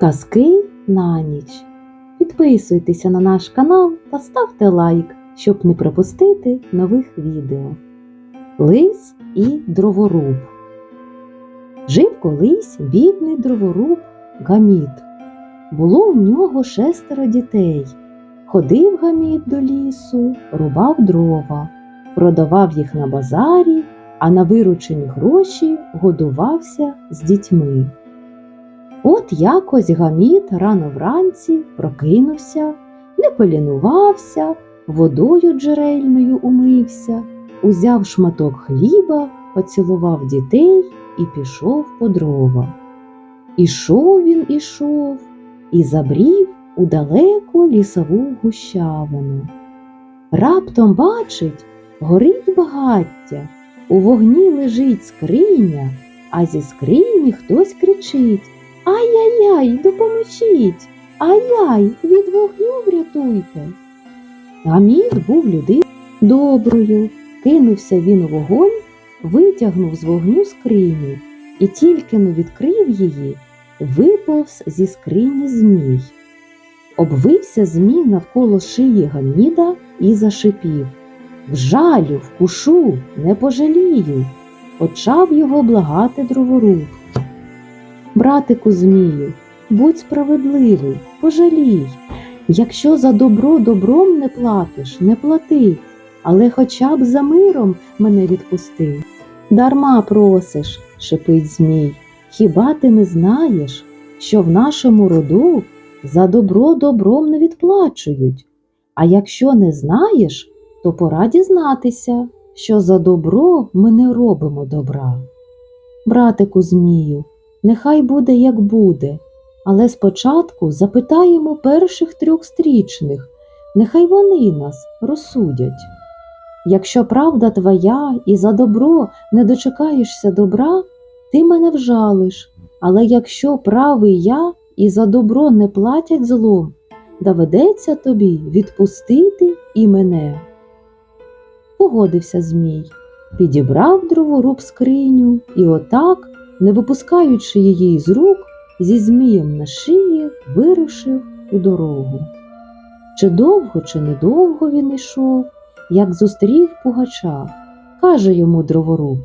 Казки на ніч. Підписуйтеся на наш канал та ставте лайк, щоб не пропустити нових відео. Лис і дроворуб. Жив колись бідний дроворуб Гаміт. Було у нього шестеро дітей. Ходив Гаміт до лісу, рубав дрова, продавав їх на базарі, а на виручені гроші годувався з дітьми. От якось Гаміт рано вранці прокинувся, не полінувався, водою джерельною умився, узяв шматок хліба, поцілував дітей і пішов по дрова. Ішов він ішов і забрів у далеку лісову гущавину. Раптом бачить, горить багаття, у вогні лежить скриня, а зі скрині хтось кричить Ай-яй-яй, допоможіть! Ай-яй, від вогню врятуйте. Гаміт був людиною доброю. Кинувся він у вогонь, витягнув з вогню скриню і тільки но відкрив її, виповз зі скрині змій. Обвився змій навколо шиї Гаміда і зашипів Вжалю, вкушу, не пожалію. Почав його благати дроворуб. Братику Змію, будь справедливий, пожалій. Якщо за добро добром не платиш, не плати, але хоча б за миром мене відпусти. Дарма просиш, шипить Змій, хіба ти не знаєш, що в нашому роду за добро добром не відплачують? А якщо не знаєш, то пора дізнатися, що за добро ми не робимо добра. Братику Змію, нехай буде, як буде, але спочатку запитаємо перших трьох стрічних, нехай вони нас розсудять. Якщо правда твоя і за добро не дочекаєшся добра, ти мене вжалиш, але якщо правий я і за добро не платять злом, доведеться тобі відпустити і мене. Погодився Змій, підібрав дроворуб скриню і отак, не випускаючи її з рук, зі змієм на шиї вирушив у дорогу. Чи довго, чи недовго він йшов, як зустрів пугача. Каже йому дроворуб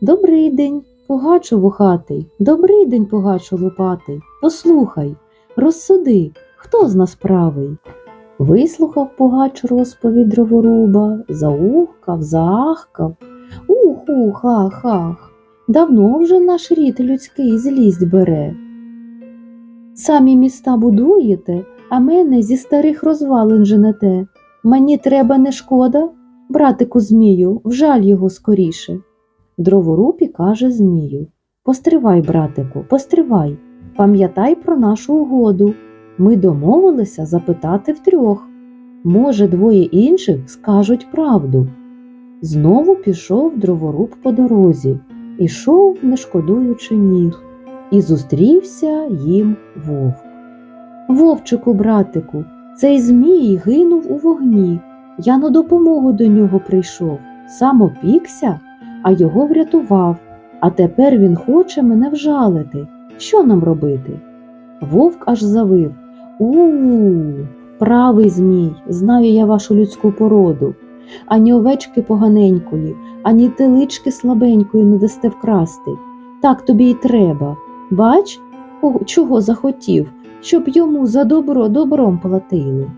Добрий день, пугачу вухатий, добрий день, пугачу лупатий. Послухай, розсуди, хто з нас правий? Вислухав пугач розповідь дроворуба, заухкав, заахкав. Ух-ух, ах, ах. Давно вже наш рід людський злість бере. Самі міста будуєте, а мене зі старих розвалин женете. Мені треба не шкода, братику Змію, вжаль його скоріше. Дроворубі каже Змію Постривай, братику, постривай, пам'ятай про нашу угоду. Ми домовилися запитати втрьох. Може, двоє інших скажуть правду. Знову пішов дроворуб по дорозі, ішов, не шкодуючи ніг, і зустрівся їм вовк. Вовчику, братику, цей змій гинув у вогні. Я на допомогу до нього прийшов, сам опікся, а його врятував. А тепер він хоче мене вжалити. Що нам робити? Вовк аж завив. У, правий змій, знаю я вашу людську породу. Ані овечки поганенької, ані телички слабенької не дасте вкрасти. Так тобі й треба. Бач, чого захотів, щоб йому за добро добром платили.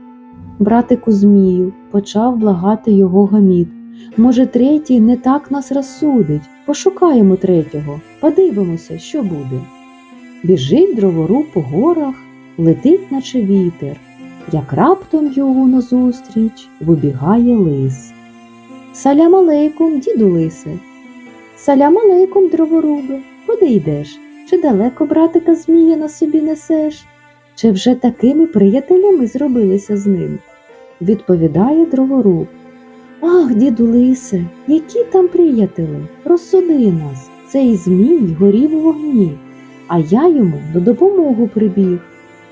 Братику Змію, почав благати його гаміт. Може, третій не так нас розсудить. Пошукаємо третього, подивимося, що буде. Біжить дроворуб по горах, летить, наче вітер, як раптом його назустріч вибігає лис. Салям алейкум, діду лисе. Салям алейкум, дроворубе, куди йдеш? Чи далеко братика Змія на собі несеш? Чи вже такими приятелями зробилися з ним? Відповідає дроворуб. Ах, діду лисе, які там приятели, розсуди нас, цей змій горів у вогні, а я йому до допомогу прибіг.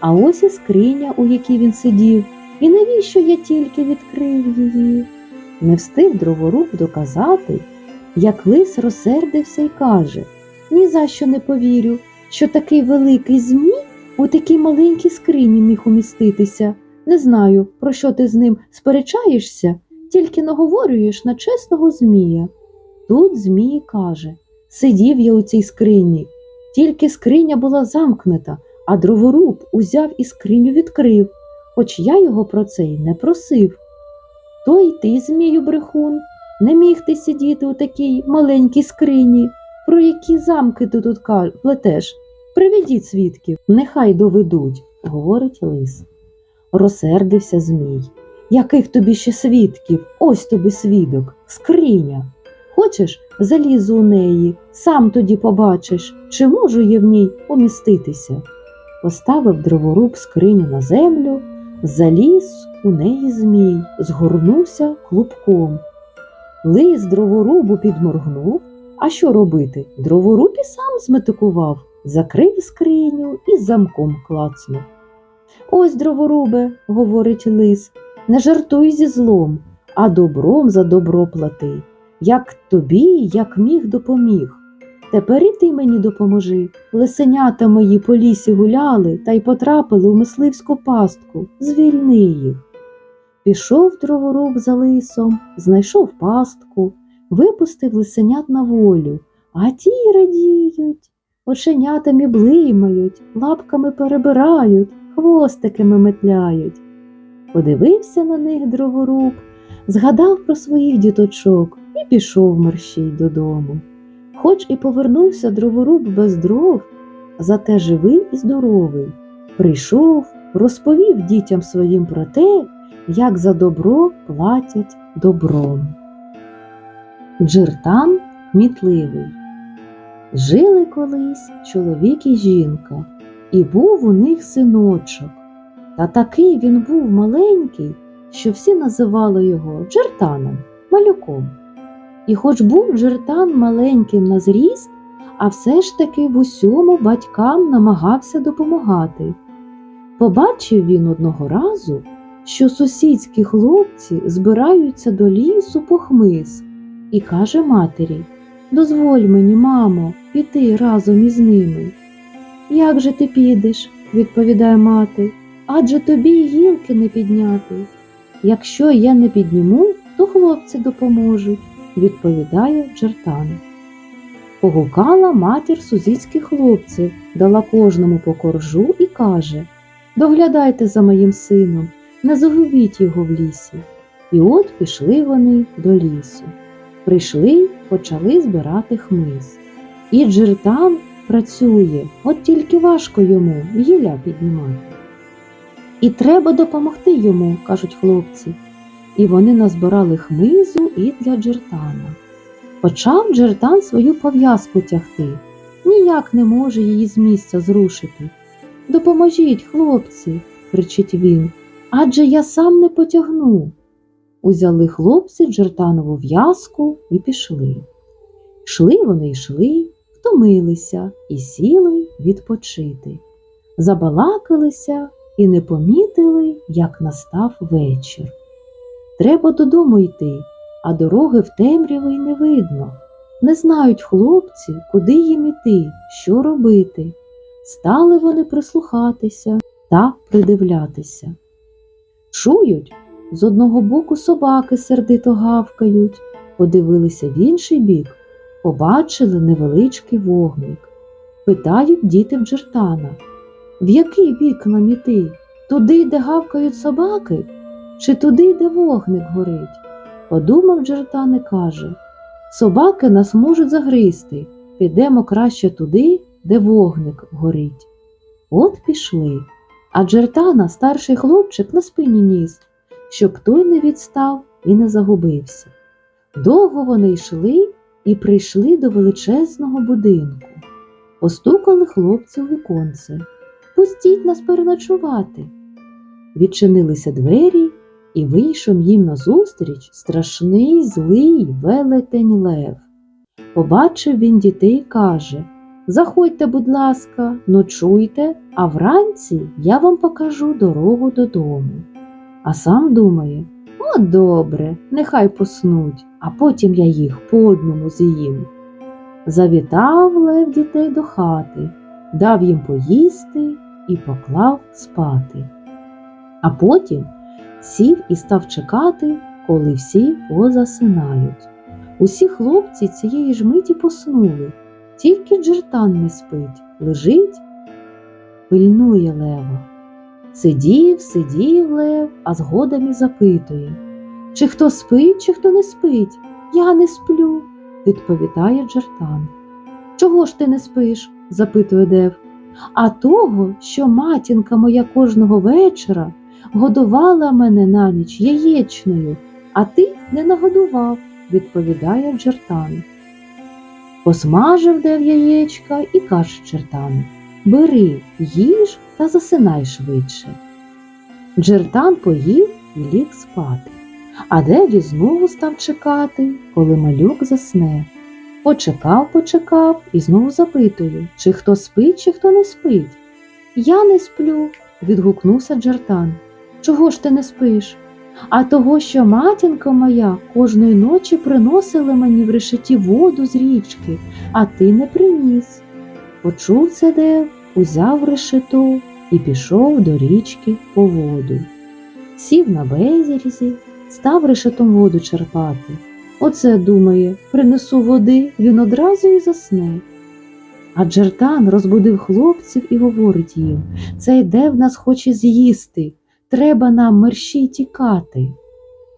А ось і скриня, у якій він сидів, і навіщо я тільки відкрив її? Не встиг дроворуб доказати, як лис розсердився й каже Ні за що не повірю, що такий великий змій у такій маленькій скрині міг уміститися. Не знаю, про що ти з ним сперечаєшся, тільки наговорюєш на чесного Змія. Тут Змій каже Сидів я у цій скрині, тільки скриня була замкнута, а дроворуб узяв і скриню відкрив, хоч я його про це й не просив. То й ти, Змію брехун, не міг ти сидіти у такій маленькій скрині, про які замки ти тут плетеш. Приведіть свідків, нехай доведуть, говорить лис. Розсердився Змій. Яких тобі ще свідків? Ось тобі свідок, скриня. Хочеш, залізу у неї, сам тоді побачиш, чи можу я в ній уміститися. Поставив дроворуб скриню на землю, заліз у неї змій, згорнувся клубком. Лис дроворубу підморгнув. А що робити? Дроворуб і сам зметикував, закрив скриню і замком клацнув. Ось, дроворубе, говорить лис, не жартуй зі злом, а добром за добро плати. Як тобі, як міг, допоміг. Тепер і ти мені допоможи. Лисенята мої по лісі гуляли та й потрапили у мисливську пастку. Звільни їх. Пішов дроворуб за лисом, знайшов пастку, випустив лисенят на волю, а ті радіють, оченятами блимають, лапками перебирають, хвостиками метляють. Подивився на них дроворуб, згадав про своїх діточок і пішов мерщій додому. Хоч і повернувся дроворуб без дров, зате живий і здоровий. Прийшов, розповів дітям своїм про те, як за добро платять добром. Джертан кмітливий. Жили колись чоловік і жінка, і був у них синочок. Та такий він був маленький, що всі називали його Джертаном, малюком. І хоч був Джертан маленьким на зріст, а все ж таки в усьому батькам намагався допомагати. Побачив він одного разу, що сусідські хлопці збираються до лісу по хмиз, і каже матері Дозволь мені, мамо, піти разом із ними. Як же ти підеш? відповідає мати, адже тобі й гілки не підняти. Якщо я не підніму, то хлопці допоможуть, відповідає Джертан. Погукала матір сусідських хлопців, дала кожному по коржу і каже Доглядайте за моїм сином, не загубіть його в лісі. І от пішли вони до лісу. Прийшли, почали збирати хмиз. І Джертан працює, от тільки важко йому гілля піднімати. І треба допомогти йому, кажуть хлопці. І вони назбирали хмизу і для Джертана. Почав Джертан свою пов'язку тягти, ніяк не може її з місця зрушити. Допоможіть, хлопці, кричить він, адже я сам не потягну. Узяли хлопці Джертанову в'язку і пішли. Йшли вони йшли, втомилися і сіли відпочити. Забалакалися і не помітили, як настав вечір. Треба додому йти, а дороги в темряві й не видно. Не знають хлопці, куди їм іти, що робити. Стали вони прислухатися та придивлятися. Чують, з одного боку собаки сердито гавкають, подивилися в інший бік, побачили невеличкий вогник. Питають діти в Джертана, в який бік нам іти? Туди, де гавкають собаки, чи туди, де вогник горить? Подумав Джертан і каже Собаки нас можуть загризти, підемо краще туди, де вогник горить. От пішли. А Джертана старший хлопчик на спині ніс, щоб той не відстав і не загубився. Довго вони йшли і прийшли до величезного будинку. Постукали хлопці у віконце. Пустіть нас переночувати. Відчинилися двері, і вийшов їм назустріч страшний злий велетень лев. Побачив він дітей і каже Заходьте, будь ласка, ночуйте, а вранці я вам покажу дорогу додому. А сам думає О, добре, нехай поснуть, а потім я їх по одному з'їм. Завітав лев дітей до хати, дав їм поїсти і поклав спати. А потім сів і став чекати, коли всі позасинають. Усі хлопці цієї ж миті поснули, тільки джертан не спить, лежить, пильнує лева. Сидів, сидів лев, а згодом і запитує чи хто спить, чи хто не спить. Я не сплю, відповідає Джертан. Чого ж ти не спиш? запитує Дев. А того, що матінка моя кожного вечора годувала мене на ніч яєчнею, а ти не нагодував, відповідає Джертан. Посмажив Дев яєчка і каже Джертану Бери, їж та засинай швидше. Джертан поїв і ліг спати. А Деві знову став чекати, коли малюк засне. Почекав, почекав і знову запитує, чи хто спить, чи хто не спить. Я не сплю, відгукнувся Джертан. Чого ж ти не спиш? А того, що матінка моя кожної ночі приносила мені в решеті воду з річки, а ти не приніс. Почув це Дев, узяв решето і пішов до річки по воду. Сів на безрізі, став решетом воду черпати. Оце, думає, принесу води, він одразу і засне. А Джертан розбудив хлопців і говорить їм цей дев нас хоче з'їсти, треба нам мерщій тікати.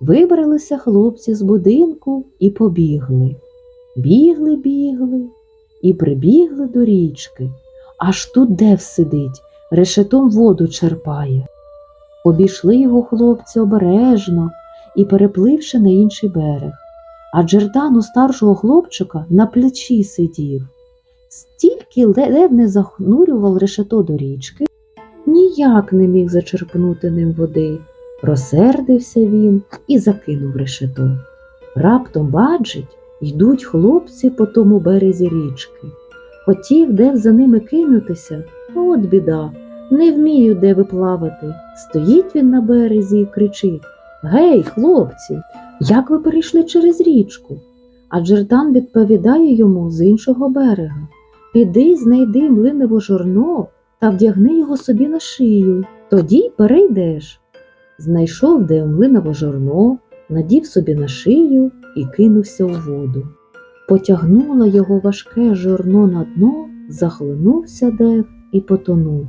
Вибралися хлопці з будинку і побігли. Бігли, бігли і прибігли до річки. Аж тут дев сидить, решетом воду черпає. Обійшли його хлопці обережно і перепливши на інший берег. А Джердан у старшого хлопчика на плечі сидів. Стільки лев не захнурював решето до річки, ніяк не міг зачерпнути ним води. Розсердився він і закинув решето. Раптом бачить, йдуть хлопці по тому березі річки. Хотів дев за ними кинутися, от біда, не вмію де виплавати. Стоїть він на березі і кричить Гей, хлопці, як ви перейшли через річку? А Джердан відповідає йому з іншого берега Піди, знайди млиневе жорно та вдягни його собі на шию, тоді й перейдеш. Знайшов де млинове жорно, надів собі на шию і кинувся у воду. Потягнуло його важке жорно на дно, захлинувся дев і потонув.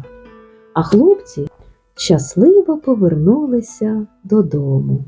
А хлопці щасливо повернулися додому.